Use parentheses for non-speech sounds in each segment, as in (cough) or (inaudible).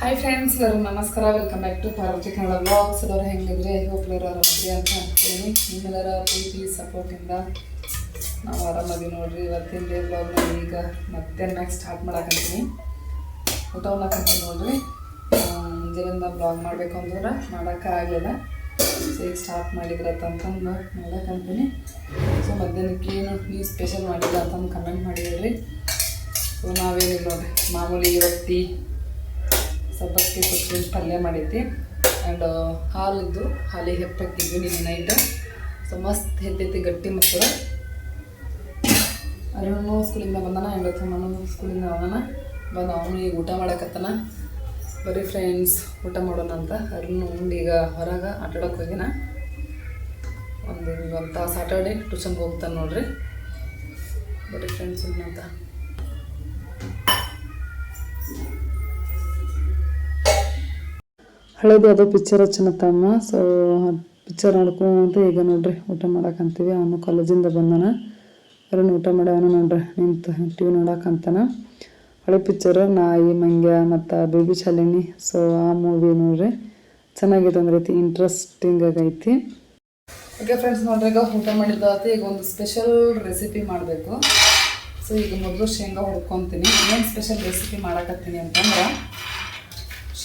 Hi friends ಎಲ್ಲರೂ ನಮಸ್ಕಾರ. Welcome back to Parvati Kannada vlogs ಎಲ್ಲರೂ ಹೆಂಗಿದ್ರೆ? ಹೋಗ್ಲರು ಆರಾಮದಿ ಅಂತ ಅಂತೀನಿ ನಿಮ್ಮೆಲ್ಲರ ಪ್ರೀತಿ ಸಪೋರ್ಟಿಂದ ನಾವು ಆರಾಮಾಗಿ ನೋಡ್ರಿ. ಇವತ್ತಿನ ಡೇ ಬ್ಲಾಗ್ನ ಈಗ ಮತ್ತೆ ನೆಕ್ಸ್ಟ್ ಸ್ಟಾರ್ಟ್ ಮಾಡಾಕಂತೀನಿ ಊಟ ಉಣ್ಣಾಕಂತೀನಿ ನೋಡ್ರಿ. ಮುಂಜಾನೆಯಿಂದ ಬ್ಲಾಗ್ ಮಾಡಬೇಕು ಅಂದ್ರೆ ಮಾಡೋಕ್ಕಾಗಲಿಲ್ಲ ಸೊ ಈಗ ಸ್ಟಾರ್ಟ್ ಮಾಡಿದ್ರೆ ಅಂತಂದು ಮಾಡಾಕಂತೀನಿ ಸೊ ಮಧ್ಯಾಹ್ನಕ್ಕೆ ಏನು ನೀವು ಸ್ಪೆಷಲ್ ಮಾಡಿಲ್ಲ ಅಂತಂದು ಕಮೆಂಟ್ ಮಾಡಿದ್ರಿ ಸೊ ನಾವೇನಿಲ್ಲ ನೋಡ್ರಿ. ಮಾಮೂಲಿ ರೊಟ್ಟಿ ಸಬ್ಬಕ್ಕಿ ಸೊಪ್ಪಿನ ಪಲ್ಯ ಮಾಡೈತಿ ಆ್ಯಂಡ್ ಹಾಲಿದ್ದು, ಹಾಲಿ ಹೆಪ್ಪಾಕಿದ್ವಿ ನಿನ್ನೆ ನೈಟ್ ಸೊ ಮಸ್ತ್ ಹೆತ್ತೈತಿ ಗಟ್ಟಿ ಮೊಸರ ಅರುಣನು ಸ್ಕೂಲಿಂದ ಬಂದಾನ ಆ್ಯಂಡ್ ತಮ್ಮನು ಸ್ಕೂಲಿಂದ ಬಂದಾನ. ಬಂದು ಅವನು ಈಗ ಊಟ ಮಾಡಕತ್ತಾನ. ಬರೀ ಫ್ರೆಂಡ್ಸ್ ಊಟ ಮಾಡೋಣ ಅಂತ. ಅರುಣ್ ಉಂಡು ಈಗ ಹೊರಗೆ ಆಟಾಡೋಕೆ ಹೋಗಿನ ಒಂದು ಒಂದು ತಾಸು ಆಟಾಡಿ ಟ್ಯೂಷನ್ಗೆ ಹೋಗ್ತಾನೆ ನೋಡ್ರಿ. ಬರೀ ಫ್ರೆಂಡ್ಸ್ ಅಂತ. ಹಳೇದು ಅದು ಪಿಕ್ಚರ್ ಹಚ್ಚನತ್ತಮ್ಮ ಸೊ ಪಿಕ್ಚರ್ ನೋಡ್ಕೊಂತ ಈಗ ನೋಡ್ರಿ, ಊಟ ಮಾಡಕ್ಕಂತೀವಿ ಅವನು ಕಾಲೇಜಿಂದ ಬಂದಾನ. ಅವ್ರನ್ನ ಊಟ ಮಾಡಿ ನೋಡ್ರಿ, ನಿಂತು ಟಿ ವಿ ನೋಡಕ್ಕಂತಾನ ಹಳೆ ಪಿಕ್ಚರ್ ನಾಯಿ, ಮಂಗ್ಯ ಮತ್ತು ಬೇಬಿ ಶಾಲಿನಿ. ಸೊ ಆ ಮೂವಿ ನೋಡ್ರಿ. ಚೆನ್ನಾಗಿದೆ ಒಂದು ರೀತಿ ಇಂಟ್ರೆಸ್ಟಿಂಗ್ ಆಗೈತಿ. ಓಕೆ ಫ್ರೆಂಡ್ಸ್ ನೋಡ್ರಿ, ಈಗ ಊಟ ಮಾಡಿದ್ದಾತಿ ಈಗ ಒಂದು ಸ್ಪೆಷಲ್ ರೆಸಿಪಿ ಮಾಡಬೇಕು. ಸೊ ಈಗ ಮೊದಲು ಶೇಂಗಾ ಹುಡ್ಕೊತೀನಿ ಇನ್ನೊಂದು ಸ್ಪೆಷಲ್ ರೆಸಿಪಿ ಮಾಡಕತ್ತೀನಿ ಅಂತಂದ್ರೆ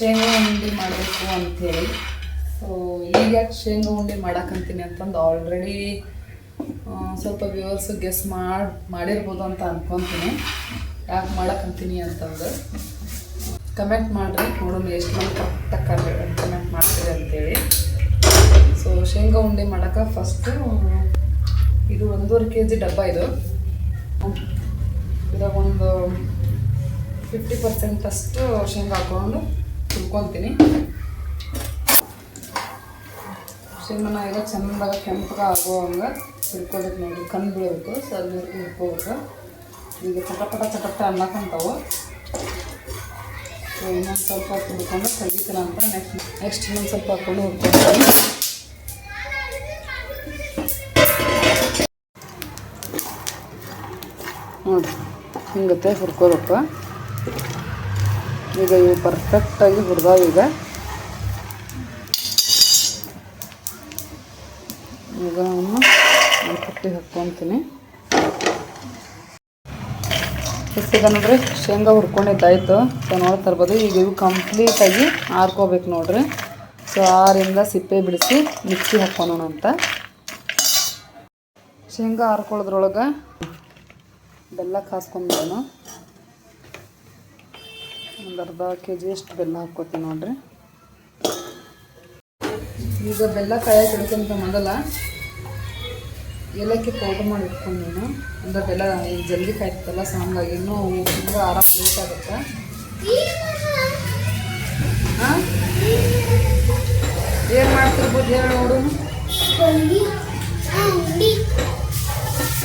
ಶೇಂಗಾ ಉಂಡೆ ಮಾಡಬೇಕು ಅಂಥೇಳಿ ಸೊ ಈಗ ಯಾಕೆ ಶೇಂಗಾ ಉಂಡೆ ಮಾಡಕ್ಕಂತೀನಿ ಅಂತಂದು ಆಲ್ರೆಡಿ ಸ್ವಲ್ಪ ವ್ಯೂವರ್ಸ್ ಗೆಸ್ ಮಾಡಿ, ಮಾಡಿರ್ಬೋದು ಅಂತ ಅನ್ಕೊತೀನಿ. ಯಾಕೆ ಮಾಡಕ್ಕಂತೀನಿ ಅಂತಂದು ಕಮೆಂಟ್ ಮಾಡಿರಿ. ನೋಡೋಣ ಎಷ್ಟು ಮಂದಿ ಕರೆಕ್ಟಾಗಿ ಕಮೆಂಟ್ ಮಾಡ್ತೀರಿ ಅಂತೇಳಿ. ಸೊ ಶೇಂಗಾ ಉಂಡೆ ಮಾಡೋಕೆ ಫಸ್ಟು ಇದು ಒಂದೂವರೆ ಕೆ ಜಿ ಡಬ್ಬ ಇದು. ಇದಾಗ ಒಂದು ಫಿಫ್ಟಿ ಪರ್ಸೆಂಟ್ ಅಷ್ಟು ಶೇಂಗಾ ಹಾಕೊಂಡು ಹುರ್ಕೊತೀನಿ ಸಿಮ್ಮನ ಈಗ ಚೆಂದಾಗ ಕೆಂಪಗೆ ಆಗೋ ಹಂಗೆ ಹಿಡ್ಕೊಬೇಕು ನೋಡಿ, ಕಣ್ಣು ಬೀಳಬೇಕು ಸಣ್ಣ ಹುರ್ಕೋಬೇಕು ಈಗ ಚಟಪಟ ಚಟಪಟ ಅನ್ನಕ್ಕಂತಾವು ಸೊ ಇನ್ನೊಂದು ಸ್ವಲ್ಪ ಹೊತ್ತು ಹುರ್ಕೊಂಡು ತೆಗಿತೀನಿ ಅಂತ ನೆಕ್ಸ್ಟ್ ನೆಕ್ಸ್ಟ್ ಇನ್ನೊಂದು ಸ್ವಲ್ಪ ಹಾಕೊಂಡು ಹುರ್ಕೊತೀನಿ ನೋಡಿ, ಹಿಂಗತ್ತೆ ಹುರ್ಕೋಬೇಕು. ಈಗ ಇವು ಪರ್ಫೆಕ್ಟಾಗಿ ಹುರಿದಾವ ಈಗ. ಈಗ ಅವನ್ನ ಕಟ್ಟಿ ಹಾಕ್ಕೊತೀನಿ. ಈಗ ನೋಡ್ರಿ? ಶೇಂಗಾ ಹುರ್ಕೊಂಡಿದ್ದಾಯ್ತು. ಸೊ ನೋಡ್ತಾ ಇರ್ಬೋದು. ಈಗ ಇವು ಕಂಪ್ಲೀಟಾಗಿ ಆರ್ಕೋಬೇಕು ನೋಡ್ರಿ. ಸೊ ಆರಿಂದ ಸಿಪ್ಪೆ ಬಿಡಿಸಿ ಮಿಕ್ಸಿ ಹಾಕ್ಕೊಳೋಣ ಅಂತ. ಶೇಂಗಾ ಹಾರ್ಕೊಳ್ಳೋದ್ರೊಳಗೆ ಬೆಲ್ಲ ಕಾಸ್ಕೊಂಡ್ಬಿಡೋಣ ಒಂದು ಅರ್ಧ ಕೆ ಜಿಯಷ್ಟು ಬೆಲ್ಲ ಹಾಕ್ಕೋತೀನಿ ನೋಡ್ರಿ. ಈಗ ಬೆಲ್ಲ ಕಾಯಿ ಇಡ್ಕೊಂತ ಮೊದಲ ಏಲಕ್ಕಿ ಪೌಡ್ರ್ ಮಾಡಿ ಇಟ್ಕೊಂಡೀನಿ ಅಂದ್ರೆ ಬೆಲ್ಲ ಈಗ ಜಲ್ದಿ ಕಾಯ್ತಲ್ಲ ಸಾಂಗಾಗಿ ಇನ್ನೂ ತುಂಬ ಆರಾಮ ಲೇಟ್ ಆಗುತ್ತೆ. ಹಾಂ ಏನು ಮಾಡ್ತಿರ್ಬೋದು ಹೇಳಿ ನೋಡು.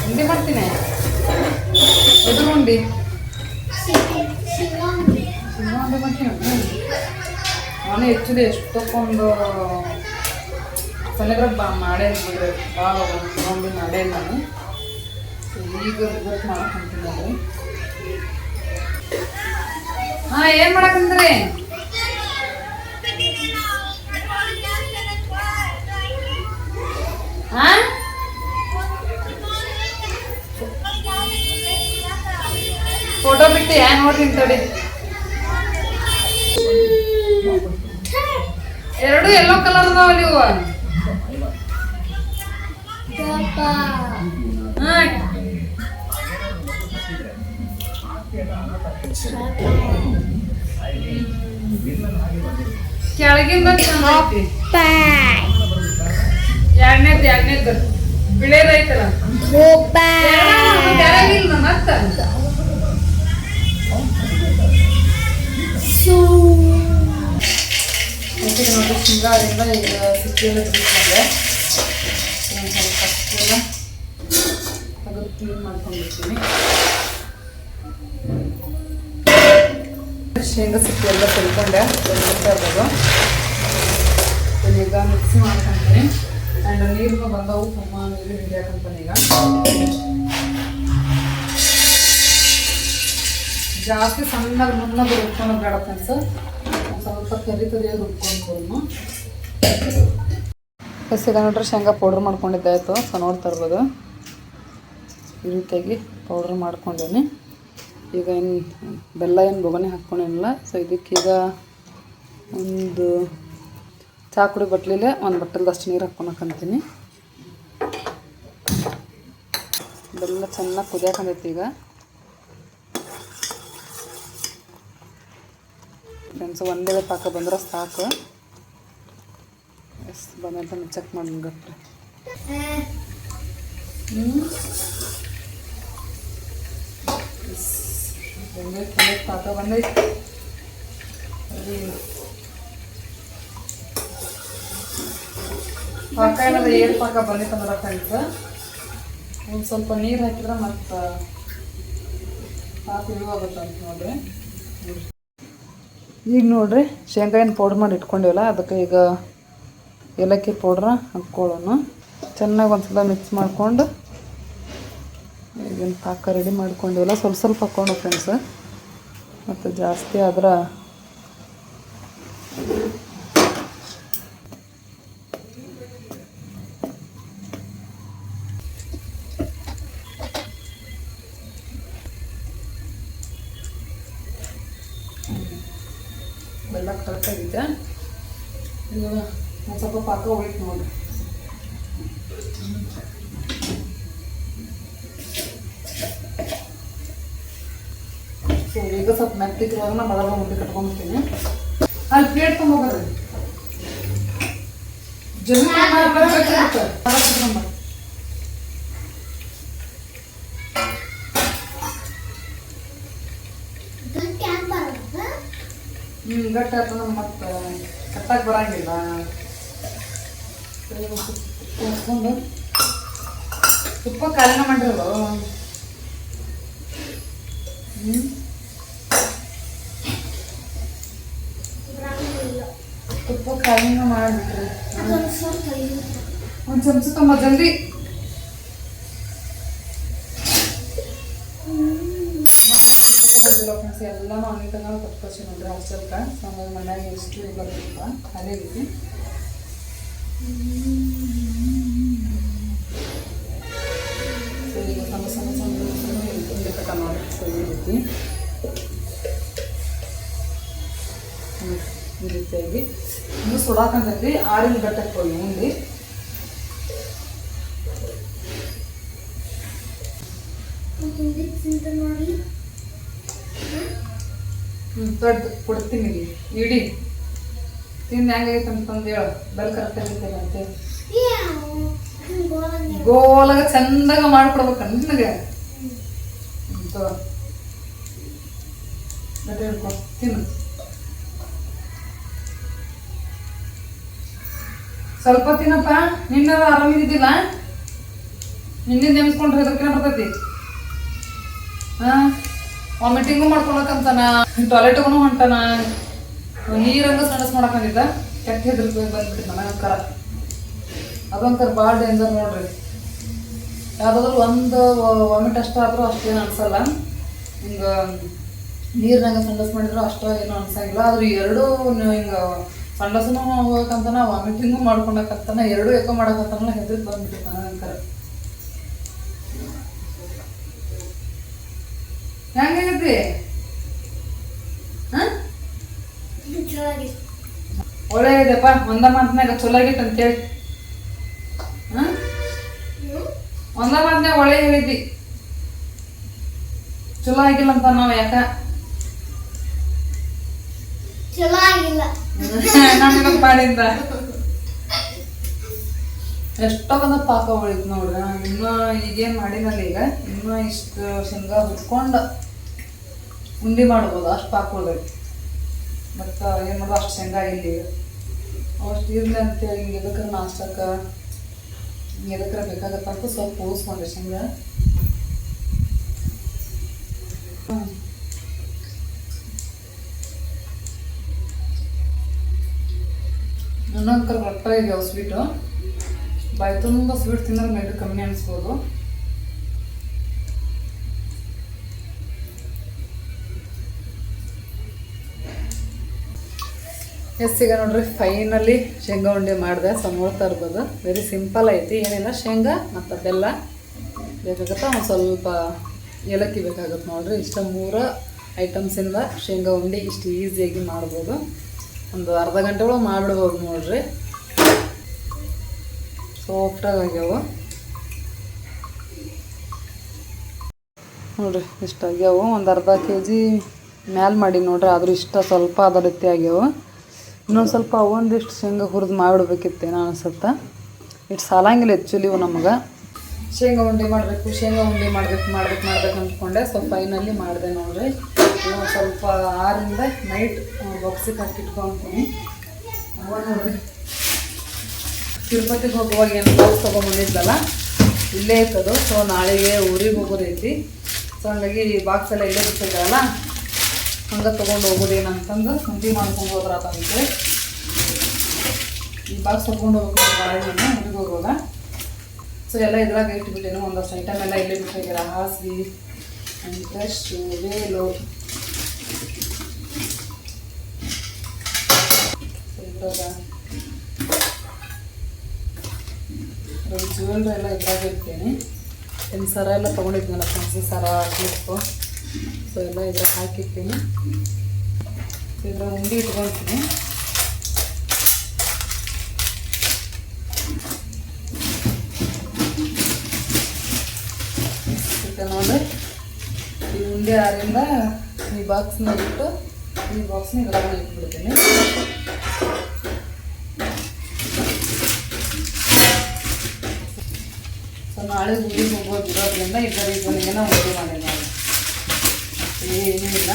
ಉಂಡಿ ಮಾಡ್ತೀನಿ. ಎದುರು ಉಂಡಿ ಉಂಡೆ ಮಾಡ್ತೀನಿ ನಾನು ಹೆಚ್ಚಿದೆ ತಗೊಂಡು ಸೆಲೆಬ್ರೇಟ್ ಬಾ, ಮಾಡೇ ಬಿಡ್ರಿ ಭಾಳ ತೊಗೊಂಡು ಮಾಡೇ ನಾನು ಈಗ ಬುಕ್ ಮಾಡ್ಕೊಂತೀನಿ ಹಾಂ, ಏನು ಮಾಡಕ್ಕಂದ್ರಿ ಹಾಂ? ಫೋಟೋ ಬಿಟ್ಟು ಏನು ನೋಡ್ರಿ ತಡಿ. ಎರಡು ಎಲ್ಲೋ ಕಲರ್ ಅದಾವ ನೀವು ಕೆಳಗಿಂದ ಎರಡನೇದ್ ಎರಡನೇದ್. ಬಿಳೇದೈತಲ್ಲ ಕೆಳಗಿಲ್ಲ ಮತ್ತ? ಮತ್ತೆ ನೋಡಿ ಶೃಂಗಾರದಿಂದ ಸಿಕ್ಕಿಲ್ಲ ಬಿಟ್ಕೊಂಡೆ ಒಂದು ಸ್ವಲ್ಪ ಅಕ್ಕಿನ ತೆಗೆದು ಕ್ಲೀನ್ ಶೇಂಗಾ ಸಿಕ್ಕಿ ಎಲ್ಲ ತೆಳ್ಕೊಂಡೆ ತೆಳ್ಕೊತಾ ಇರ್ಬೋದು ಈಗ ಮಿಕ್ಸ್ ಮಾಡ್ಕೊಂತೀನಿ ಆ್ಯಂಡ್ ನೀರು ಬಂದವು ತುಂಬ ನೀರು ಹಿಡಿಯಾಕಂತಾನೆ ಈಗ ಜಾಸ್ತಿ ಸಣ್ಣಗೆ ನುಣ್ಣಗೆ ರುಬ್ಕೊಂಡು ಬೇಡ ಫ್ರೆಂಡ್ಸ್ ಸ್ವಲ್ಪ ಕರಿ ಕರಿಯಾಗಿ ರುಬ್ಕೊಂಡು ಫಸ್ಟ್ ಈಗ ನೋಡ್ರಿ ಶೇಂಗಾ ಪೌಡ್ರ್ ಮಾಡ್ಕೊಂಡಿದ್ದಾಯ್ತು ಸೊ ನೋಡ್ತಾ ಇರ್ಬೋದು. ಈ ರೀತಿಯಾಗಿ ಪೌಡ್ರ್ ಮಾಡ್ಕೊಂಡೇನಿ ಈಗ ಏನು, ಬೆಲ್ಲ ಏನು ಬೊಗಣೆ ಹಾಕ್ಕೊಂಡೇನಿಲ್ಲ ಸೊ ಇದಕ್ಕೀಗ ಒಂದು ಚಾ ಕುಡಿ ಬಟ್ಲಿಲೆ ಒಂದು ಬಟ್ಟಲ್ದಷ್ಟು ನೀರು ಹಾಕ್ಕೊಳಕಂತೀನಿ. ಬೆಲ್ಲ ಚೆನ್ನಾಗಿ ಕುದಿಯಾಕಂದೈತಿ ಈಗ. ಫ್ರೆಂಡ್ಸ್ ಒಂದೇ ಪಾಕ ಬಂದ್ರೆ ಸಾಕು. ಎಷ್ಟು ಬಂದಂತ ಚೆಕ್ ಮಾಡಿ ಪಾಕ ಬಂದೈತೆ. ಪಾಕ ಏನಾದ್ರು ಏಳು ಪಾಕ ಬಂದೈತೆ ಅಂದ್ರೆ ಫ್ರೆಂಡ್ಸ್ ಒಂದು ಸ್ವಲ್ಪ ನೀರು ಹಾಕಿದ್ರೆ ಮತ್ತೆ, ಪಾಕ ಇಳುವಾಗುತ್ತೆ ಅಂತ ನೋಡ್ರಿ. ಈಗ ನೋಡ್ರಿ ಶೇಂಗಾ ಏನು ಪೌಡ್ರ್ ಮಾಡಿ ಇಟ್ಕೊಂಡಿವಲ್ಲ, ಅದಕ್ಕೆ ಈಗ ಏಲಕ್ಕಿ ಪೌಡ್ರ ಹಾಕ್ಕೊಳ್ಳೋಣ. ಚೆನ್ನಾಗಿ ಒಂದ್ಸಲ ಮಿಕ್ಸ್ ಮಾಡಿಕೊಂಡು, ಈಗಿನ ಪಾಕ ರೆಡಿ ಮಾಡ್ಕೊಂಡಿವಲ್ಲ, ಸ್ವಲ್ಪ ಸ್ವಲ್ಪ ಹಾಕ್ಕೊಂಡು ಫ್ರೆಂಡ್ಸ್ ಮತ್ತು ಜಾಸ್ತಿ ಆದ್ರೆ ಬೆಲ್ಲ ಕರೆಕ್ಟಾಗಿದೆ ಈಗ ಒಂದು ಸ್ವಲ್ಪ ಪಾಕ ಉಳಿತು ನೋಡಿ ಸೊ ಈಗ ಸ್ವಲ್ಪ ಮೆತ್ತಿಗಿರುವಾಗ ನಾ ಬಡವ ಮುದ್ದೆ ಕಟ್ಕೊಂಡ್ಬಿಡ್ತೀನಿ ಅಲ್ಲಿ ಪ್ಲೇಟ್ ತೊಗೊಂಬರ್ರಿ ಹ್ಞೂ ಗಟ್ಟಿ ಆಯ್ತು ಮತ್ತೆ ಕಟ್ಟಕ್ಕೆ ಬರಂಗಿಲ್ಲ ಹಾಕ್ಕೊಂಡು ತುಪ್ಪ ಕಾಲಿನ ಮಾಡಿರಲ್ಲ ಹ್ಞೂ ತುಪ್ಪ ಕಾಲಿನ ಮಾಡಿಬಿಟ್ರಿ ಜಲ್ದಿ ಫ್ರೆಂಡ್ಸ್ ಎಲ್ಲನೂ ಅಂಗಡಿ ತಗೊಂಡು ಕೊಟ್ಕೊಳ್ಸಿ ನೋಡ್ರಿ ಹಾಸ್ಟೆಲ್ಗೆ ಆಮೇಲೆ ಮನ್ಯಾಗ ಎಷ್ಟು ಬರ್ತಿಲ್ಲ ಅದೇ ರೀತಿ ಸೊ ಈಗ ಸಣ್ಣ ಸಣ್ಣ ಸಣ್ಣ ಸಣ್ಣ ಉಂಡೆ ಕಟ್ಟ ನೋಡಿ ಸೊ ಈ ರೀತಿ ಹ್ಮ್, ಈ ರೀತಿಯಾಗಿ ಇನ್ನು ಸುಡಾಕಂತೈತಿ ಆರಿನ ಗಟ್ಟಕ್ಕೆ ಹೋಗಿ ಉಂಡಿ ಇಡಿ. ತಿಂದು ಹೆಂಗಾಗೈತೆ ಅಂತಂದು ಹೇಳು. ಬೆಲ್ ಕರೆಕ್ಟ್ ಆಗೈತೆ ಅಂತೇಳಿ ಗೋಲಾಗ ಚಂದಾಗ ಮಾಡ್ಕೊಡ್ಬೇಕು ನಿನಗೆ. ಹಿಡ್ಕೊ ತಿನ್ನು. ಸ್ವಲ್ಪ ತಿನ್ನಪ್ಪ. ನಿನ್ನ ಆರಾಮಿದ್ದಿಲ್ಲ ನಿನ್ನೆ ನೆಮ್ಸ್ಕೊಂಡ್ರೆ ಹೆದರ್ಕಿನ ಬರ್ತೈತಿ? ಹಾ? ವಾಮಿಟಿಂಗು ಮಾಡ್ಕೊಳಕಂತಾನ. ಟಾಯ್ಲೆಟ್ಗೂ ಹೊಂಟಾನ. ನೀರಂಗ ಸಣಸ್ ಮಾಡಕಂದಿದ್ದ ಕೆಟ್ಟ ಹೆದರ್ಕೋಗಿ ಬಂದ್ಬಿಟ್ಟಿದ್ದ ನನಗಂಕರ ಅದೊಂಥರ ಭಾಳ ಡೇಂಜರ್ ನೋಡ್ರಿ. ಯಾವುದಾದ್ರು ಒಂದು ವಾಮಿಟ್ ಅಷ್ಟ ಆದ್ರೂ ಅಷ್ಟೇನು ಅನ್ಸಲ್ಲ. ಹಿಂಗೆ ನೀರಿನಾಗ ಸಂಡಸ್ ಮಾಡಿದ್ರು ಅಷ್ಟು ಏನು ಅನ್ಸಂಗಿಲ್ಲ. ಆದ್ರೆ ಎರಡು ಹಿಂಗೆ ಸಂಡಸನು ಹೋಗಕಂತಾನ ವಾಮಿಟಿಂಗು ಮಾಡ್ಕೊಳಕಂತಾನ ಎರಡು ಯಾಕೋ ಮಾಡಕಂತಾನಲ್ಲ ಹೆದರ್ಕ್ ಬಂದ್ಬಿಟ್ಟು ನನಗಂಕರ ಹೆಂಗಾಗೈತಿ ಒಳ್ಳೆ ಇದೆಪ್ಪ ಒಂದ ಮಾತಿನಾಗ ಚಲೋ ಆಗಿತ್ತು ಅಂತೇಳಿ. ಹಾಂ? ಒಂದ ಮಾತಿನಾಗ ಒಳ್ಳೆ ಹೇಳಿದ್ವಿ ಚಲೋ ಆಗಿಲ್ಲ ಅಂತ ನಾವು ಯಾಕ? ಚಲೋ ಆಗಿಲ್ಲ. (laughs) ನಮಗೆ ಮಾಡಿದ್ದ? ಎಷ್ಟೊಂದ ಪಾಕ ಉಳಿತು ನೋಡ್ರಿ ಇನ್ನು ಈಗೇನು ಮಾಡಿನಲ್ಲ ಈಗ ಇನ್ನೂ ಇಷ್ಟು ಶೇಂಗಾ ಹುರ್ಕೊಂಡು ಉಂಡಿ ಮಾಡ್ಬೋದು ಅಷ್ಟು ಪಾಕ ಉಳ್ದೈತಿ. ಮತ್ತ ಏನು ಮಾಡೋದು ಅಷ್ಟು ಶೇಂಗಾ ಇಲ್ಲಿ ಅಷ್ಟು ಇರಲಿ ಅಂತೇಳಿ ಹಿಂಗೆ ಎದಕ್ಕೆ ನಾಷ್ಟಕ್ಕೆ ಹಿಂಗೆ ಎದಕ್ಕ ಬೇಕಾಗತ್ತ ಅಂತ ಸ್ವಲ್ಪ ಉಳಿಸ್ಕೊಂಡೆ ಶೇಂಗಾ ನನ್ನ ಇನ್ನೊಂದು ಬರ್ತಾ ಇದೆ ಸ್ವೀಟು ಬಾಯಿ ತುಂಬ ಸ್ವೀಟ್ ತಿನ್ನೋದು ಮೇಲೆ ಕಮ್ಮಿ ಅನಿಸ್ಬೋದು. ಎಸ್ ಈಗ ನೋಡ್ರಿ ಫೈನಲಿ ಶೇಂಗಾ ಉಂಡೆ ಮಾಡಿದೆ ಸೊ ನೋಡ್ತಾ ಇರ್ಬೋದು ವೆರಿ ಸಿಂಪಲ್ ಐತಿ, ಏನಿಲ್ಲ, ಶೇಂಗಾ ಮತ್ತು ಬೆಲ್ಲ ಬೇಕಾಗತ್ತೆ, ಒಂದು ಸ್ವಲ್ಪ ಏಲಕ್ಕಿ ಬೇಕಾಗುತ್ತೆ ನೋಡ್ರಿ. ಇಷ್ಟ ಮೂರು ಐಟಮ್ಸಿಂದ ಶೇಂಗಾ ಉಂಡೆ ಇಷ್ಟು ಈಸಿಯಾಗಿ ಮಾಡ್ಬೋದು. ಒಂದು ಅರ್ಧ ಗಂಟೆ ಒಳಗೆ ಮಾಡಿಬಿಡ್ಬೋದು ನೋಡ್ರಿ. ಸಾಫ್ಟಾಗಿ ಆಗ್ಯಾವ. ನೋಡ್ರಿ, ಇಷ್ಟ ಆಗ್ಯಾವ. ಒಂದು ಅರ್ಧ ಕೆ ಜಿ ಮ್ಯಾಲೆ ಮಾಡಿ ನೋಡ್ರಿ, ಆದರೂ ಇಷ್ಟ ಸ್ವಲ್ಪ ಅದ ರೀತಿ ಆಗ್ಯಾವ. ಇನ್ನೊಂದು ಸ್ವಲ್ಪ ಒಂದಿಷ್ಟು ಶೇಂಗಾ ಹುರಿದು ಮಾಡಿಬಿಡ್ಬೇಕಿತ್ತೇನೋ ಅನ್ಸುತ್ತೆ? ಇಟ್ಟು ಸಾಲಂಗಿಲ್ಲ ಆ್ಯಕ್ಚುಲಿ ಇವು ನಮ್ಗೆ. ಶೇಂಗಾ ಉಂಡೆ ಮಾಡಬೇಕು, ಶೇಂಗಾ ಉಂಡೆ ಮಾಡಬೇಕು, ಮಾಡ್ಬೇಕು ಮಾಡ್ಬೇಕು ಅಂದ್ಕೊಂಡೆ ಸೊ ಫೈನಲ್ಲಿ ಮಾಡಿದೆ ನೋಡ್ರಿ. ಇನ್ನೊಂದು ಸ್ವಲ್ಪ ಆರಿಂದ ನೈಟ್ ಬಾಕ್ಸಿಗೆ ಹಾಕಿಟ್ಕೊಂತೀನಿ ತಿರುಪತಿಗೆ ಹೋಗುವಾಗ ಏನು ಬಾಕ್ಸ್ ತೊಗೊಂಬಂದಿದ್ದಲ್ಲ ಇಲ್ಲೇ ಇರ್ತದೆ, ಸೊ ನಾಳೆಗೆ ಊರಿಗೆ ಹೋಗೋದೈತಿ. ಸೊ ಹಂಗಾಗಿ ಬಾಕ್ಸ್ ಎಲ್ಲ ಇಲ್ಲೇ ಬಿಟ್ಟಿದ್ದಾರಲ್ಲ ಹಂಗೆ ತೊಗೊಂಡು ಹೋಗೋದೇನಂತಂದು ಸಂತಿ ಮಾಡ್ಕೊಂಡು ಹೋದ್ರಾತಂತೆ ಈ ಬಾಕ್ಸ್ ತೊಗೊಂಡು ಹೋಗ್ಬೇಕು ನಾಳೆ ಹೋಗೋದ ಸೊ ಎಲ್ಲ ಇದ್ರಾಗ ಇಟ್ಬಿಟ್ಟೇನು ಒಂದಷ್ಟು ಐಟಮ್ ಎಲ್ಲ ಇಲ್ಲೇ ಬಿಟ್ಟಿದ್ದೀರ ಹಾಸಿಗೆ ಬ್ರಷ್ಟು ವೇಲು. ಇದ್ರಾಗ ಎಲ್ಲ ಇದ್ರಾಗ ಇರ್ತೇನೆ ಇನ್ನು ಸರ ಎಲ್ಲ ತೊಗೊಂಡಿದ್ನಲ್ಲ ಫ್ರೆಂಡ್ಸ್ ಸರ ಕ್ಲಿಪ್ಪು ಸೊ ಎಲ್ಲ ಇದ್ರಾಗ ಹಾಕಿರ್ತೀನಿ. ಸೊ ಇದ್ರಾಗ ಉಂಡಿ ಇಟ್ಕೊಳ್ತೀನಿ. ನೋಡಿ, ಈ ಉಂಡೆ ಆರಿಂದ ಈ ಬಾಕ್ಸ್ನ ಇಟ್ಟು, ಈ ಬಾಕ್ಸ್ನ ಇದ್ರಾಗ ಇಟ್ಬಿಡ್ತೀನಿ. ಸೊ ನಾಳೆ ಊರಿಗೆ ಹೋಗೋದು ಇರೋದ್ರಿಂದ ಇದರ ಏನೋ ಉಂಡೆ ಮಾಡಿ ನಾವು. ಏನೂ ಇಲ್ಲ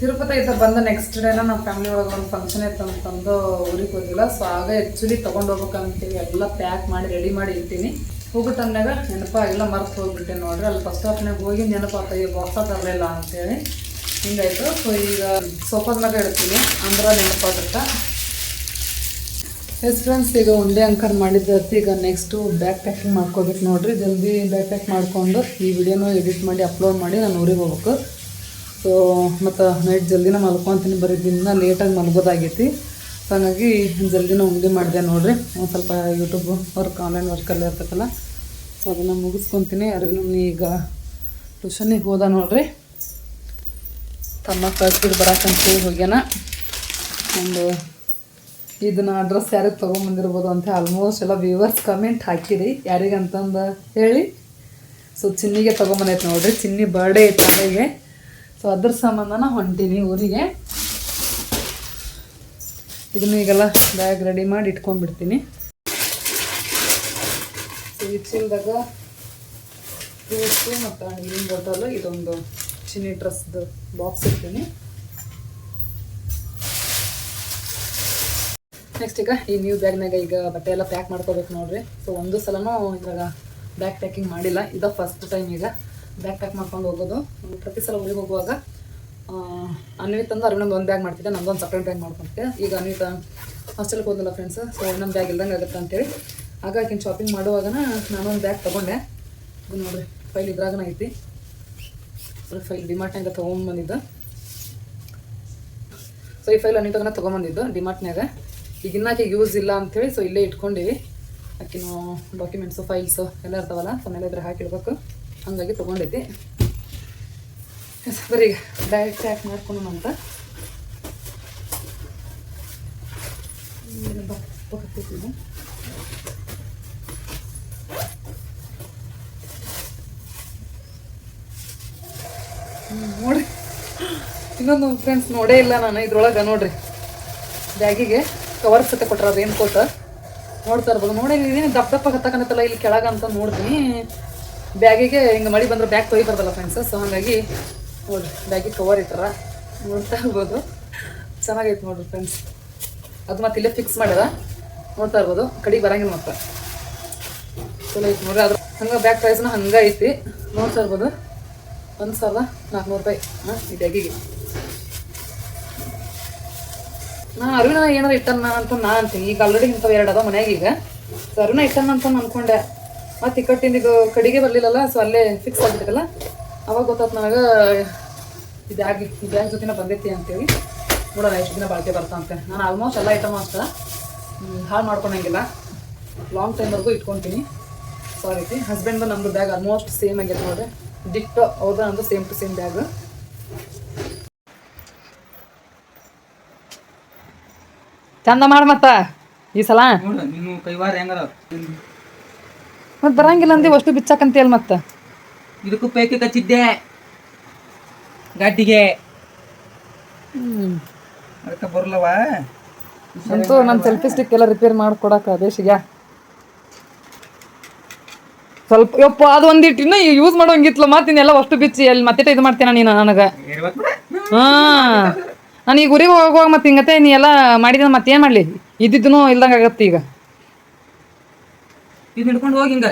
ತಿರುಪತಿ ಇದ್ದ ಬಂದ ನೆಕ್ಸ್ಟ್ ಡೇನ ನಮ್ಮ ಫ್ಯಾಮಿಲಿ ಒಳಗೆ ಒಂದು ಫಂಕ್ಷನ್ ಇತ್ತು ಅಂತಂದು ಊರಿಗೆ ಹೋಗಿಲ್ಲ. ಸೊ ಆಗ ಆ್ಯಕ್ಚುಲಿ ತೊಗೊಂಡು ಹೋಗ್ಬೇಕಂತೀವಿ. ಎಲ್ಲ ಪ್ಯಾಕ್ ಮಾಡಿ ರೆಡಿ ಮಾಡಿ ಇರ್ತೀನಿ ಹೋಗೋ ಟೈಮ್ನಾಗ ನೆನಪಾಗಿಲ್ಲ ಮರ್ತು ಹೋಗ್ಬಿಟ್ಟೆ ನೋಡ್ರಿ. ಅಲ್ಲಿ ಫಸ್ಟ್ ಸ್ಟಾಪ್ನಾಗ ಹೋಗಿ ನೆನಪಾತ ಈ ಬಾಕ್ಸ ತರಲಿಲ್ಲ ಅಂತೇಳಿ. ಹಿಂಗಾಯಿತು. ಸೊ ಈಗ ಸೋಫಾದ್ನಾಗ ಇಡ್ತೀನಿ. ಅಂದ್ರೆ ನೆನಪಾಗುತ್ತೆ? ಎಸ್ ಫ್ರೆಂಡ್ಸ್, ಈಗ ಉಂಡೆ ಅಂಕರ್ ಮಾಡಿದ್ದೈತಿ ಈಗ ನೆಕ್ಸ್ಟು ಬ್ಯಾಕ್ ಪ್ಯಾಕಿಂಗ್ ಮಾಡ್ಕೋಬೇಕು ನೋಡಿರಿ. ಜಲ್ದಿ ಬ್ಯಾಕ್ ಪ್ಯಾಕ್ ಮಾಡ್ಕೊಂಡು ಈ ವಿಡಿಯೋನೂ ಎಡಿಟ್ ಮಾಡಿ ಅಪ್ಲೋಡ್ ಮಾಡಿ ನಾನು ಊರಿಗೆ ಹೋಗ್ಬೇಕು. ಸೊ ಮತ್ತು ನೈಟ್ ಜಲ್ದಿನ ಮಲ್ಕೊತೀನಿ ಬರೀ, ದಿನ ಲೇಟಾಗಿ ಮಲ್ಗೋದಾಗೈತಿ. ಹಾಗಾಗಿ ಜಲ್ದಿನ ಉಂಡೆ ಮಾಡಿದೆ ನೋಡಿರಿ. ಒಂದು ಸ್ವಲ್ಪ ಯೂಟ್ಯೂಬ್ ವರ್ಕ್ ಆನ್ಲೈನ್ ವರ್ಕಲ್ಲಿ ಇರ್ತೈತಲ್ಲ. ಸೊ ಅದನ್ನು ಮುಗಿಸ್ಕೊತೀನಿ. ಅರವಿನ ಈಗ ಟ್ಯೂಷನಿಗೆ ಹೋದ ನೋಡಿರಿ. ತಮ್ಮ ಕಳ್ಸಿಟ್ಟು ಬರಾಕಂತೇಳಿ ಹೋಗ್ಯಾನ. ಒಂದು ಇದನ್ನ ಅಡ್ರೆಸ್ ಯಾರಿಗೆ ತೊಗೊಂಬಂದಿರ್ಬೋದು ಅಂತ ಆಲ್ಮೋಸ್ಟ್ ಎಲ್ಲ ವ್ಯೂವರ್ಸ್ ಕಮೆಂಟ್ ಹಾಕಿರಿ. ಯಾರಿಗಂತಂದು ಹೇಳಿ. ಸೊ ಚಿನ್ನಿಗೆ ತೊಗೊಂಬಂದೈತೆ ನೋಡ್ರಿ. ಚಿನ್ನಿ ಬರ್ಡೇ ಐತೆ ಅಲ್ಲಿಗೆ ಸೊ ಅದ್ರ ಸಂಬಂಧನ ಹೊಂಟೀನಿ ಊರಿಗೆ. ಇದನ್ನ ಈಗೆಲ್ಲ ಬ್ಯಾಗ್ ರೆಡಿ ಮಾಡಿ ಇಟ್ಕೊಂಡ್ಬಿಡ್ತೀನಿ. ಸೊ ಮತ್ತು ನೀರಿನ ಇದೊಂದು ಚಿನ್ನಿ ಡ್ರೆಸ್ದು ಬಾಕ್ಸ್ ಇರ್ತೀನಿ ನೆಕ್ಸ್ಟ್ ಈಗ ಈ ನ್ಯೂ ಬ್ಯಾಗ್ನಾಗ ಈಗ ಬಟ್ಟೆ ಎಲ್ಲ ಪ್ಯಾಕ್ ಮಾಡ್ಕೋಬೇಕು ನೋಡ್ರಿ. ಸೊ ಒಂದು ಸಲನೂ ಇದ್ರಾಗ ಬ್ಯಾಗ್ ಪ್ಯಾಕಿಂಗ್ ಮಾಡಿಲ್ಲ. ಇದು ಫಸ್ಟ್ ಟೈಮ್ ಈಗ ಬ್ಯಾಗ್ ಪ್ಯಾಕ್ ಮಾಡ್ಕೊಂಡು ಹೋಗೋದು. ಪ್ರತಿ ಸಲ ಊರಿಗೆ ಹೋಗುವಾಗ ಅನ್ವಿತ್ ಅಂದ್ರೆ ಅರವಿಂದ್ ಒಂದು ಬ್ಯಾಗ್ ಮಾಡ್ತಿದ್ದೆ ನಂದೊಂದು ಸಪ್ರೇಟ್ ಬ್ಯಾಗ್ ಮಾಡ್ಕೊಂತೆ ಈಗ ಅನ್ವಿತ ಹಾಸ್ಟೆಲ್ಗೆ ಹೋದಲ್ಲ ಫ್ರೆಂಡ್ಸ್ ಸೊ ಇನ್ನೊಂದು ಬ್ಯಾಗ್ ಇಲ್ದಂಗೆ ಆಗುತ್ತೆ ಅಂತೇಳಿ ಆಗ ಆಕಿನ ಶಾಪಿಂಗ್ ಮಾಡುವಾಗನ ನಾನೊಂದು ಬ್ಯಾಗ್ ತೊಗೊಂಡೆ. ಇದು ನೋಡ್ರಿ ಫೈಲ್ ಇದ್ರಾಗನ ಐತಿ. ಫೈಲ್ ಡಿಮಾರ್ಟ್ನಾಗ ತೊಗೊಂಬಂದಿದ್ದು. ಸೊ ಈ ಫೈಲ್ ಅನಿತಾಗನ ತೊಗೊಂಬಂದಿದ್ದು ಡಿಮಾರ್ಟ್ನಾಗ ಈಗ ಇನ್ನಾಕೆ ಯೂಸ್ ಇಲ್ಲ ಅಂಥೇಳಿ ಸೊ ಇಲ್ಲೇ ಇಟ್ಕೊಂಡಿವಿ. ಆಕಿನೂ ಡಾಕ್ಯುಮೆಂಟ್ಸು ಫೈಲ್ಸು ಎಲ್ಲ ಇರ್ತಾವಲ್ಲ ಅವನ್ನೆಲ್ಲ ಇದ್ರೆ ಹಾಕಿಡ್ಬೇಕು. ಹಾಗಾಗಿ ತೊಗೊಂಡೈತಿ ಬರೀ ಡೈರೆಕ್ಟ್ ಪ್ಯಾಕ್ ಮಾಡ್ಕೊಂಡು ಅಂತ. ನೋಡ್ರಿ. (gasps) ಇನ್ನೊಂದು ಫ್ರೆಂಡ್ಸ್ ನೋಡೇ ಇಲ್ಲ ನಾನು ಇದ್ರೊಳಗೆ, ನೋಡ್ರಿ. ಬ್ಯಾಗಿಗೆ. ಕವರ್ ಸತೆ ಕೊಟ್ರ ರೇನ್ ಕೋಟ್ ನೋಡ್ತಾ ಇರ್ಬೋದು. ನೋಡಿ ಇದೇನು ದಪ್ಪ ದಪ್ಪ ಹತ್ತಕ್ಕಂತಲ್ಲ ಇಲ್ಲಿ ಕೆಳಗೆ ಅಂತ ನೋಡ್ತೀನಿ. ಬ್ಯಾಗಿಗೆ ಹಿಂಗೆ ಮಳೆ ಬಂದ್ರೆ ಬ್ಯಾಗ್ ತೊಯ್ ಬರ್ತಲ್ಲ ಫ್ರೆಂಡ್ಸ್ ಸೊ ಹಾಗಾಗಿ ನೋಡ್ರಿ, ಬ್ಯಾಗಿಗೆ ಕವರ್ ಇಟ್ಟಾರ ನೋಡ್ತಾ ಇರ್ಬೋದು. ಚೆನ್ನಾಗೈತೆ ನೋಡ್ರಿ ಫ್ರೆಂಡ್ಸ್ ಅದು ಮತ್ತೆ ಇಲ್ಲೇ ಫಿಕ್ಸ್ ಮಾಡ್ಯದ. ನೋಡ್ತಾ ಇರ್ಬೋದು. ಕಡೆಗೆ ಬರಂಗಿಲ್ಲ ಮತ್ತೆ. ಚಲೋ ಐತೆ ನೋಡ್ರಿ. ಅದ್ರ ಹಂಗೆ ಬ್ಯಾಗ್ ಪ್ರೈಸ್ನ ಹಂಗೆ ಐತಿ. ನೋಡ್ತಾ ಇರ್ಬೋದು. ಒಂದು ಸಾವಿರದ ನಾಲ್ಕುನೂರು ರೂಪಾಯಿ, ಹಾಂ, ಈ ಬ್ಯಾಗಿಗೆ. ನಾನು ಅರುಣ ಏನಾರ ಇಟ್ಟನ್ನ ಅಂತ ನಾ ಅಂತೀನಿ. ಈಗ ಆಲ್ರೆಡಿ ಇಂಥವು ಎರಡು ಅದ ಮನ್ಯಾಗ ಈಗ. ಸೊ ಅರುಣ ಇಟ್ಟನ್ನ ಅಂತ ಅನ್ಕೊಂಡೆ. ಮತ್ತೆ ಇಕ್ಕಟ್ಟಿಂದ ಇದು ಕಡಿಗೆ ಬರಲಿಲ್ಲಲ್ಲ ಸೊ ಅಲ್ಲೇ ಫಿಕ್ಸ್ ಆಗ್ಬಿಟ್ಟಿತ್ತಲ್ಲ? ಅವಾಗ ಗೊತ್ತಾಯ್ತು ನನಗೆ ಈ ಬ್ಯಾಗ್ ಬ್ಯಾಗ್ ಜೊತೆನ ಬಂದೈತಿ ಅಂತೇಳಿ. ನೋಡೋಣ, ಎಷ್ಟು ದಿನ ಬಾಳಿಕೆ ಬರ್ತಂತೆ ನಾನು ಆಲ್ಮೋಸ್ಟ್ ಎಲ್ಲ ಐಟಮ್ ಅಷ್ಟ ಹಾಳು ಮಾಡ್ಕೊಳಂಗಿಲ್ಲ ಲಾಂಗ್ ಟೈಮ್ವರೆಗೂ ಇಟ್ಕೊತೀನಿ. ಸೊ ಆ ಹಸ್ಬೆಂಡ್ ನಮ್ಮದು ಬ್ಯಾಗ್ ಆಲ್ಮೋಸ್ಟ್ ಸೇಮ್ ಆಗೈತೆ ನೋಡ್ರಿ. ಡಿಟ್ಟು ಅವ್ರದ್ದು ಸೇಮ್ ಟು ಸೇಮ್ ಬ್ಯಾಗ್ ಚಂದ ಮಾಡಿ ಮತ್ತ ಈ ಸಲ. ನೋಡು ನೀನು ಕೈವಾರ ಹೆಂಗದ? ಮತ್ತೆ ಬರಂಗಿಲ್ಲ ಅಂದಿ ಅಷ್ಟು ಬಿಚ್ಚಾಕಂತೀಯಲ್ಲ ಮತ್ತೆ. ಇದಕ್ಕೂ ಪೈಕಿ ಕಚ್ಚಿದ್ದೆ. ಗಡ್ಡಿಗೆ ಅದಕ್ಕೆ ಬರಲವ? ಅಂತೂ ನನ್ನ ಸೆಲ್ಫಿ ಸ್ಟಿಕ್ ಎಲ್ಲ ರಿಪೇರ್ ಮಾಡ್ಕೊಡಕ ಬೇಸಿಗೆ ಸ್ವಲ್ಪ ಯಪ್ಪ ಅದು ಒಂದಿಟ್ಟು ಇನ್ನ ಯೂಸ್ ಮಾಡೋಂಗಿತ್ಲ ಮತ್ತೆ ಇನ್ನೆಲ್ಲ ಅಷ್ಟು ಬಿಚ್ಚಿ ಅಲ್ಲಿ ಮತ್ತೆ ಇದು ಮಾಡ್ತೇನೆ ನೀನು ನನಗೆ. ಹಾ. ನಾನು ಈಗ ಊರಿಗೆ ಹೋಗುವಾಗ ಮತ್ತೆ ಹಿಂಗತೆ ನೀ ಎಲ್ಲ ಮಾಡಿದ ಮತ್ತೆ ಏನು ಮಾಡಲಿ? ಇದ್ದಿದ್ದೂ ಇಲ್ದಂಗ ಆಗತ್ತೆ ಈಗ. ಇದು ಹಿಡ್ಕೊಂಡು ಹೋಗಿ ಹಿಂಗ.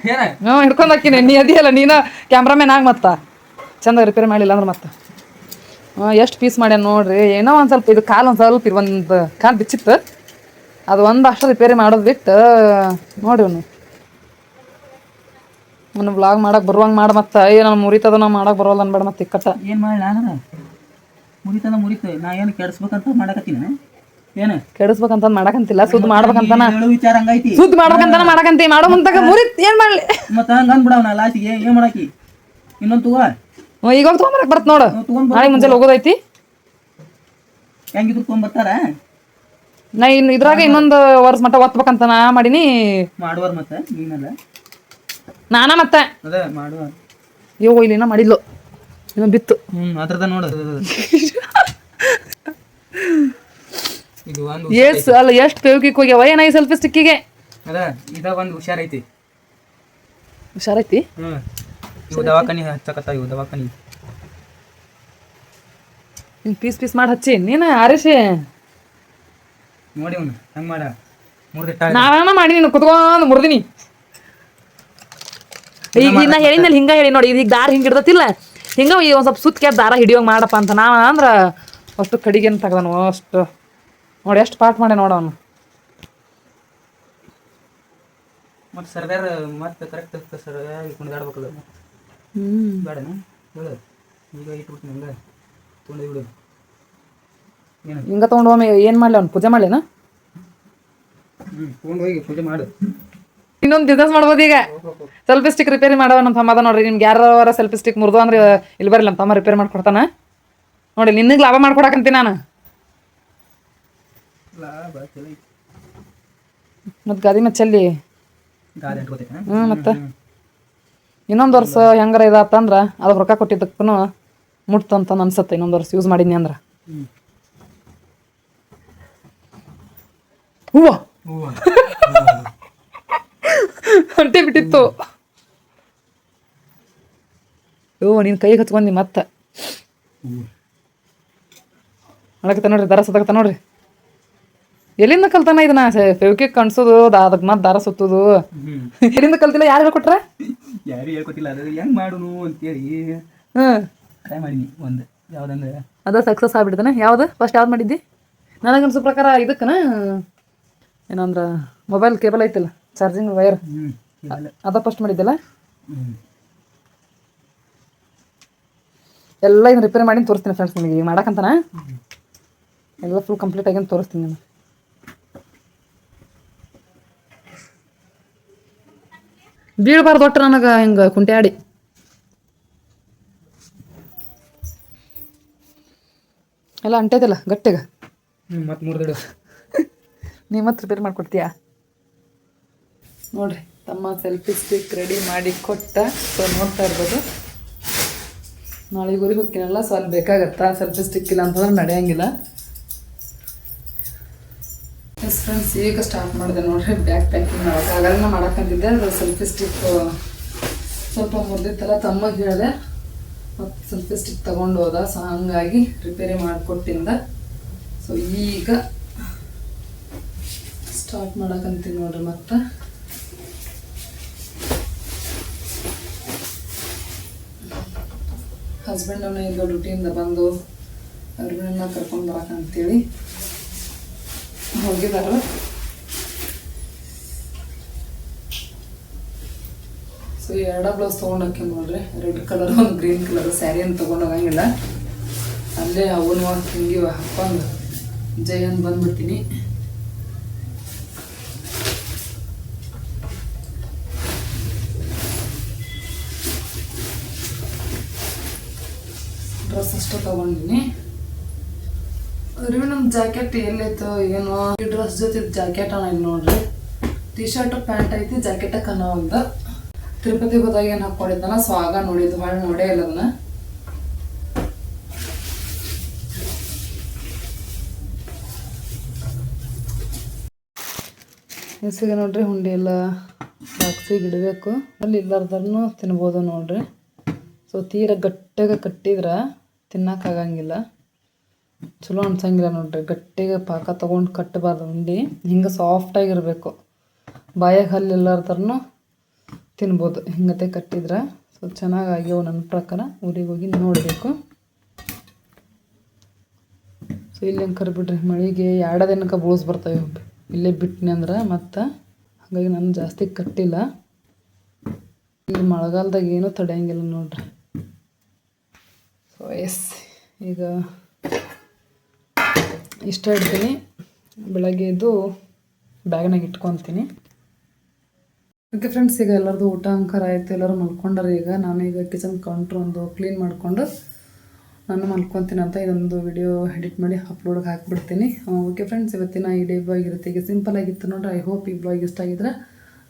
ಹ್ಞೂ ಹಿಡ್ಕೊಂಡು ಹಾಕಿನಿ ನೀ ಅದಿಯಲ್ಲ ನೀನು ಕ್ಯಾಮ್ರಾಮ್ಯಾನ್ ಆಗ ಮತ್ತ. ಚಂದ ರಿಪೇರ್ ಮಾಡಿಲ್ಲ ಅಂದ್ರೆ ಮತ್ತೆ. ಎಷ್ಟು ಪೀಸ್ ಮಾಡ್ಯಾನ ನೋಡ್ರಿ. ಏನೋ ಒಂದು ಸ್ವಲ್ಪ ಇದು ಕಾಲು ಒಂದು ಸ್ವಲ್ಪ ಇದು ಒಂದು ಕಾಲು ಬಿಚ್ಚಿತ್ತು. ಅದು ಒಂದು ಅಷ್ಟು ರಿಪೇರಿ ಮಾಡೋದು ಬಿಟ್ಟು ನೋಡಿ ಅವ್ನು. ಬ್ಲಾಗ್ ಮಾಡಕ್ ಮಾಡಕ್ಕೆ ಬರುವಂಗೆ ಮಾಡಿ ಮತ್ತೆ. ಅಯ್ಯೋ ನಾನು ಮುರಿತದ ನಾವು ಮಾಡಕ್ಕೆ ಬರೋಲ್ಲ ಅನ್ಬೇಡ ಮತ್ತೆ ಇಕ್ಕಟ್ಟ ಏನು ಮಾಡಿ ನಾನು? ಮುರಿತದ ಮುರಿತ ನಾ ಏನು ಕೆಡಿಸ್ಬೇಕಂತ ಮಾಡಕತ್ತೀನಿ? ಏನು? ಕೆಡಿಸ್ಬೇಕಂತ ಮಾಡಕಂತಿಲ್ಲ ಸುದ್ದಿ ಮಾಡ್ಬೇಕಂತಾನ. ಹೇಳು ವಿಚಾರ ಹಂಗೈತಿ. ಸುದ್ದಿ ಮಾಡ್ಬೇಕಂತಾನ ಮಾಡಕಂತಿ ಮಾಡೋ ಮುಂತಾಗ ಮುರಿತ್ ಏನು ಮಾಡಲಿ? ಮತ್ತೆ ಹಂಗ ಅಂದ್ಬಿಡವ ನಾ ಲಾಸ್ಟಿಗೆ ಏನು ಮಾಡಾಕಿ? ಇನ್ನೊಂದು ತಗೋ. ಈಗ ಹೋಗಿ ತೊಗೊಂಬರಕ್ ಬರ್ತ ನೋಡು. ತಗೊಂಡ್ ನಾಳೆ ಮುಂಜಾನೆ ಹೋಗೋದೈತಿ. ಹೆಂಗಿದ್ರು ತೊಗೊಂಬರ್ತಾರ ನಾ ಇನ್ನು ಇದ್ರಾಗ ಇನ್ನೊಂದು ವರ್ಷ ಮಟ್ಟ ಒತ್ಬೇಕಂತ ನಾ ಮಾಡಿನಿ. ಮಾಡುವಾರ ಮತ್ತೆ ನೀನಲ್ಲ? ನಾನ ಮತ್ತೆ. ಅದೇ ಮಾಡುವ ಅಯ್ಯೋ ಇಲ್ಲಿನ ಮಾಡಿದ್ಲು ಏನೋ ಬಿತ್ತು. ಹ್ಞೂ ಅದ್ರದ ನೋಡು. ಇದು ಒಂದು ಏಸ್ ಅಲ್ಲ ಎಷ್ಟು ಪೇವ್ಕಿಕ್ ಹೋಗ್ಯಾವ? ಏನ ಈ ಸೆಲ್ಫಿ ಸ್ಟಿಕ್ಕಿಗೆ ಅದ ಇದ ಒಂದು ಹುಷಾರೈತಿ. ಹುಷಾರೈತಿ? ಹ್ಞೂ ಇವು ದವಾಖಾನಿ ಹಚ್ಚಕತ್ತಾವ ಇವು ದವಾಖಾನಿ. ಹಿಂಗೆ ಪೀಸ್ ಪೀಸ್ ಮಾಡಿ ಹಚ್ಚಿ. ನೀನು ಆರಿಸಿ ನೋಡಿ ಅವನು ಹಂಗೆ ಮಾಡ. ಮುರಿದಿಟ್ಟ ನಾನ ಮಾಡಿ ನೀನು ಕುತ್ಕೊಂಡು ಮುರ್ದಿನಿ. ಈಗ ಇನ್ನ ಹೇಳಿದ್ನಲ್ಲಿ ಹಿಂಗ ಹೇಳಿ ನೋಡಿ. ಈಗ ದಾರ ಹಿಂಗ ಹಿಡ್ದತಿಲ್ಲ. ಹಿಂಗ ಈ ಒಂದು ಸ್ವಲ್ಪ ಸುತ್ತ ದಾರ ಹಿಡಿಯೋಂಗೆ ಮಾಡಪ್ಪ ಅಂತ ನಾನು ಅಂದ್ರೆ ಅಷ್ಟು ಕಡಿಗೆನ್ ತೆಗ್ದನು ಅಷ್ಟು. ನೋಡಿ ಎಷ್ಟು ಪಾಠ ಮಾಡಿ ನೋಡವನು ಮತ್ತೆ ಸರ್ದಾರ ಮತ್ತೆ ಕರೆಕ್ಟ್ ಸರ್ದಾರ ಕುಣಿದಾಡ್ಬೇಕಲ್ಲ ಹ್ಮ್. ಬೇಡನ? ಹೇಳು. ಈಗ ಇಟ್ಬಿಟ್ಟು ಹಂಗೆ ತೊಗೊಂಡು ಬಿಡು. ಏನು? ಹಿಂಗ ತಗೊಂಡು ಒಮ್ಮೆ ಏನ್ ಮಾಡ್ಲಿ ಅವ್ನು? ಪೂಜೆ ಮಾಡ್ಲೇನ? ಹ್ಞೂ ತೊಗೊಂಡು ಹೋಗಿ ಪೂಜೆ ಮಾಡು. ಇನ್ನೊಂದು ಬಿಸ್ನೆಸ್ ಮಾಡ್ಬೋದು ಈಗ. ಸೆಲ್ಫಿ ಸ್ಟಿಕ್ ರಿಪೇರಿ ಮಾಡವ ನಮ್ಮ ತಮ್ಮ ಅದ ನೋಡ್ರಿ. ನಿಮ್ಗೆ ಯಾರ ಸೆಲ್ಫಿ ಸ್ಟಿಕ್ ಮುರಿದು ಅಂದ್ರೆ ಇಲ್ಲಿ ಬರ್ರಿ ನಮ್ಮ ತಮ್ಮ ರಿಪೇರಿ ಮಾಡ್ಕೊಡ್ತಾನ. ನೋಡಿ ನಿನ್ನಗೆ ಲಾಭ ಮಾಡ್ಕೊಡಕಂತೀನಿ ನಾನು. ಮತ್ತು ಗಾದಿ ಅಂಟ್ಕೋತೈತೆ ಹ್ಞೂ ಮತ್ತೆ. ಇನ್ನೊಂದು ವರ್ಷ ಹೆಂಗಾರ ಇದಾತಂದ್ರೆ ಅದು ರೊಕ್ಕ ಕೊಟ್ಟಿದ್ದಕ್ಕೂ ಮುಟ್ತಂತ ಅನ್ಸತ್ತೆ ಇನ್ನೊಂದು ವರ್ಷ ಯೂಸ್ ಮಾಡಿದ್ನಿ ಅಂದ್ರೆ. ಹೂವು. (laughs) ಹೊಂಟೆ ಬಿಟ್ಟಿತ್ತು. ಓ ನೀನು ಕೈಗೆ ಹಚ್ಕೊಂಡಿ ಮತ್ತೆ ಮಾಡಕತ್ತ ನೋಡ್ರಿ ದಾರ ಸತ್ತಕತ್ತ ನೋಡ್ರಿ. ಎಲ್ಲಿಂದ ಕಲ್ತಾನ ಇದನ್ನ? ಫೆವಿಕಿಕ್ ಕಣ್ಸೋದು ಅದಕ್ಕೆ ಮತ್ತೆ ದಾರ ಸುತ್ತೋದು. ಎಲ್ಲಿಂದ ಕಲ್ತಿಲ್ಲ ಯಾರು ಹೇಳ್ಕೊಟ್ರ? ಯಾರು ಅದು ಹೆಂಗ್ ಮಾಡುನು ಅಂತೇಳಿ. ಹ್ಞೂ ಟ್ರೈ ಒಂದು ಯಾವ್ದಂದ್ರೆ. ಅದ ಸಕ್ಸಸ್ ಆಗ್ಬಿಡ್ತಾನೆ? ಯಾವ್ದು? ಫಸ್ಟ್ ಯಾವ್ದು ಮಾಡಿದ್ದಿ? ನನಗನ್ಸೋ ಪ್ರಕಾರ ಇದಕ್ಕನ? ಏನಂದ್ರ ಮೊಬೈಲ್ ಕೇಬಲ್ ಐತಿಲ್ಲ. Charging wire. ಅದ ಫಸ್ಟ್ ಮಾಡಿದ್ದಲ್ಲ? ಎಲ್ಲ ಇನ್ನು ರಿಪೇರ್ ಮಾಡಿ ತೋರಿಸ್ತೀನಿ ಫ್ರೆಂಡ್ಸ್ ನಿಮಗೆ. ಈಗ ಮಾಡಕ್ಕಂತಾನ ಎಲ್ಲ ಫುಲ್ ಕಂಪ್ಲೀಟ್ ಆಗಿ ತೋರಿಸ್ತೀನಿ ನಾನು. ಬೀಳ್ಬಾರ್ದು ಒಟ್ಟು ನನಗೆ ಹಿಂಗೆ ಕುಂಟ್ಯಾಡಿ. ಆಡಿ ಎಲ್ಲ ಅಂಟೈತಲ್ಲ ಗಟ್ಟಿಗ. ನೀವು ಮತ್ತೆ ಮೂರ್ದಿಡು ನೀ ಮತ್ತೆ ರಿಪೇರ್ ಮಾಡಿಕೊಡ್ತೀಯಾ? ನೋಡ್ರಿ, ತಮ್ಮ ಸೆಲ್ಫಿ ಸ್ಟಿಕ್ ರೆಡಿ ಮಾಡಿ ಕೊಟ್ಟ. ಸೊ ನೋಡ್ತಾ ಇರ್ಬೋದು. ನಾಳೆ ಗುರಿ ಹೋಗ್ತೀನಲ್ಲ ಸೊ ಅಲ್ಲಿ ಬೇಕಾಗತ್ತಾ ಸೆಲ್ಫಿ ಸ್ಟಿಕ್ ಇಲ್ಲ ಅಂತಂದ್ರೆ ನಡೆಯಂಗಿಲ್ಲ. ಎಸ್ ಫ್ರೆಂಡ್ಸ್ ಈಗ ಸ್ಟಾರ್ಟ್ ಮಾಡಿದೆ ನೋಡ್ರಿ ಬ್ಯಾಗ್ ಪ್ಯಾಕಿಂಗ್ ಮಾಡೋಕೆ. ಆಗಲ್ಲ ಮಾಡೋಕ್ಕಂತಿದ್ದೆ ಅದು ಸೆಲ್ಫಿ ಸ್ಟಿಕ್ ಸ್ವಲ್ಪ ಮುರಿದಿತ್ತಲ್ಲ ತಮ್ಮಗೆ ಹೇಳಿದೆ. ಮತ್ತು ಸೆಲ್ಫಿ ಸ್ಟಿಕ್ ತಗೊಂಡು ಹೋದ ಸೊ ಹಂಗಾಗಿ ರಿಪೇರಿ ಮಾಡಿಕೊಟ್ಟಿಂದ. ಸೊ ಈಗ ಸ್ಟಾರ್ಟ್ ಮಾಡೋಕ್ಕಂತೀನಿ ನೋಡ್ರಿ ಮತ್ತೆ. ಹಸ್ಬೆಂಡ್ ಈಗ ಡ್ಯೂಟಿಯಿಂದ ಬಂದು ಅವ್ರನ್ನ ಕರ್ಕೊಂಡು ಬರಕಂತೇಳಿ ಹೋಗಿದ್ದಾರೆ ಸೊ ಎರಡ ಬ್ಲೌಸ್ ತೊಗೊಂಡು ನೋಡ್ರಿ ರೆಡ್ ಕಲರ್ ಒಂದು ಗ್ರೀನ್ ಕಲರ್ ಸ್ಯಾರಿ ಅಂತ ತೊಗೊಂಡು ಹೋಗಂಗಿಲ್ಲ. ಅಲ್ಲಿ ಅವನು ಹಿಂಗೆ ಹಾಕೊಂಡು ಜಯನ್ ಬಂದ್ಬಿಡ್ತೀನಿ ಡ್ರೆಸ್ ಅಷ್ಟು ತಗೊಂಡಿನಿ. ಅರಿವಿ ನಮ್ಮ ಜಾಕೆಟ್ ಎಲ್ಲೈತೋ ಏನು, ಈ ಡ್ರೆಸ್ ಜೊತೆ ಜಾಕೆಟ್ ಇಲ್ಲಿ ನೋಡ್ರಿ. ಟಿ ಶರ್ಟ್ ಪ್ಯಾಂಟ್ ಐತಿ, ಜಾಕೆಟ್ ಒಂದು. ತಿರುಪತಿ ಹೋದಾಗ ಏನು ಹಾಕೊಂಡಿದ್ದಲ್ಲ ಸೊ ಆಗ ನೋಡಿದ್ದು ಭಾಳ ನೋಡೇ ಇಲ್ಲ ಅದನ್ನ. ಹೆಸಿಗೆ ನೋಡ್ರಿ, ಹುಂಡಿ ಎಲ್ಲ ಬಾಕ್ಸಿಗೆ ಇಡಬೇಕು. ಅಲ್ಲಿ ಇಲ್ಲಾರ್ದನ್ನು ತಿನ್ಬೋದು ನೋಡ್ರಿ. ಸೊ ತೀರ ಗಟ್ಟಿಗೆ ಕಟ್ಟಿದ್ರೆ. ತಿನ್ನಕ್ಕಾಗಂಗಿಲ್ಲ ಚಲೋ ಅನ್ಸಂಗಿಲ್ಲ ನೋಡ್ರಿ. ಗಟ್ಟಿಗೆ ಪಾಕ ತೊಗೊಂಡು ಕಟ್ಟಬಾರ್ದು ಉಂಡಿ. ಹಿಂಗೆ ಸಾಫ್ಟಾಗಿರಬೇಕು ಬಾಯಾಗ ಹಲ್ಲು ತಿನ್ಬೋದು. ಹಿಂಗತೆ ಕಟ್ಟಿದ್ರೆ ಸೊ ಚೆನ್ನಾಗಿ ಆಗ್ಯಾವ ನನ್ನ ಪ್ರಕಾರ. ಊರಿಗೆ ಹೋಗಿ ನೋಡಬೇಕು. ಸೊ ಇಲ್ಲಿ ಕರ್ಬಿಡ್ರಿ. ಮಳೆಗೆ ಎರಡು ದಿನಕ್ಕೆ ಬೂಸ್ ಬರ್ತವೆ ಇಲ್ಲೇ ಬಿಟ್ಟಿನಿ ಅಂದ್ರೆ ಮತ್ತು ಹಾಗಾಗಿ ನಾನು ಜಾಸ್ತಿ ಕಟ್ಟಿಲ್ಲ. ಇಲ್ಲಿ ಮಳೆಗಾಲದಾಗ ಏನೂ ತಡೆಯಂಗಿಲ್ಲ ನೋಡ್ರಿ. ಎಸ್, ಈಗ ಇಷ್ಟ ಇಡ್ತೀನಿ ಬೆಳಗ್ಗೆ ಎದ್ದು ಬ್ಯಾಗ್ನಾಗ ಇಟ್ಕೊತೀನಿ. ಓಕೆ ಫ್ರೆಂಡ್ಸ್ ಈಗ ಎಲ್ಲರದು ಊಟ, ಅಂಕಾರ ಆಯಿತು, ಎಲ್ಲರೂ ಮಲ್ಕೊಂಡಾರೆ. ಈಗ ನಾನು ಈಗ ಕಿಚನ್ ಕೌಂಟ್ರ್ ಒಂದು ಕ್ಲೀನ್ ಮಾಡಿಕೊಂಡು ನಾನು ಮಲ್ಕೊತೀನಿ ಅಂತ ಇದೊಂದು ವಿಡಿಯೋ ಎಡಿಟ್ ಮಾಡಿ ಅಪ್ಲೋಡ್ಗೆ ಹಾಕ್ಬಿಡ್ತೀನಿ. ಓಕೆ ಫ್ರೆಂಡ್ಸ್ ಇವತ್ತಿನ ಈ ಡೇ ಬ್ಲಾಗ್ ಇರುತ್ತೆ. ಈಗ ಸಿಂಪಲ್ ಆಗಿತ್ತು ನೋಡ್ರಿ. ಐ ಹೋಪ್ ಈ ಬ್ಲಾಗ್ ಇಷ್ಟ ಆಗಿದ್ರೆ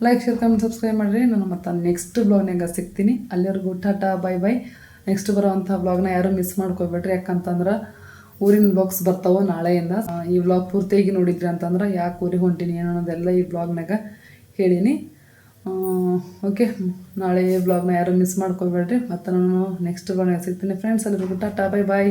ಲೈಕ್ ಶೇರ್ ಕಮೆಂಟ್ ಸಬ್ಸ್ಕ್ರೈಬ್ ಮಾಡಿರಿ. ನಾನು ಮತ್ತೆ ನೆಕ್ಸ್ಟ್ ಬ್ಲಾಗ್ನಾಗ ಸಿಗ್ತೀನಿ. ಅಲ್ಲಿವರೆಗೂ ಟಾಟಾ ಬೈ ಬೈ ನೆಕ್ಸ್ಟ್ ಬರೋವಂಥ ಬ್ಲಾಗ್ನ ಯಾರು ಮಿಸ್ ಮಾಡ್ಕೋಬೇಡ್ರಿ ಯಾಕಂತಂದ್ರೆ ಊರಿನ ಬ್ಲಾಗ್ಸ್ ಬರ್ತಾವೆ ನಾಳೆಯಿಂದ. ಈ ಬ್ಲಾಗ್ ಪೂರ್ತಿಯಾಗಿ ನೋಡಿದ್ರಿ ಅಂತಂದ್ರೆ ಯಾಕೆ ಊರಿಗೆ ಹೊಂಟೀನಿ ಏನು ಅನ್ನೋದೆಲ್ಲ ಈ ಬ್ಲಾಗ್ನಾಗ ಹೇಳೀನಿ. ಓಕೆ ನಾಳೆ ಬ್ಲಾಗ್ನ ಯಾರು ಮಿಸ್ ಮಾಡ್ಕೋಬೇಡ್ರಿ ಮತ್ತು ನಾನು ನೆಕ್ಸ್ಟ್ ವ್ಲಾಗ್ನಾಗ ಸಿಗ್ತೀನಿ. ಫ್ರೆಂಡ್ಸ್ ಅಲ್ಲಿ ಟಾಟಾ ಬೈ ಬಾಯ್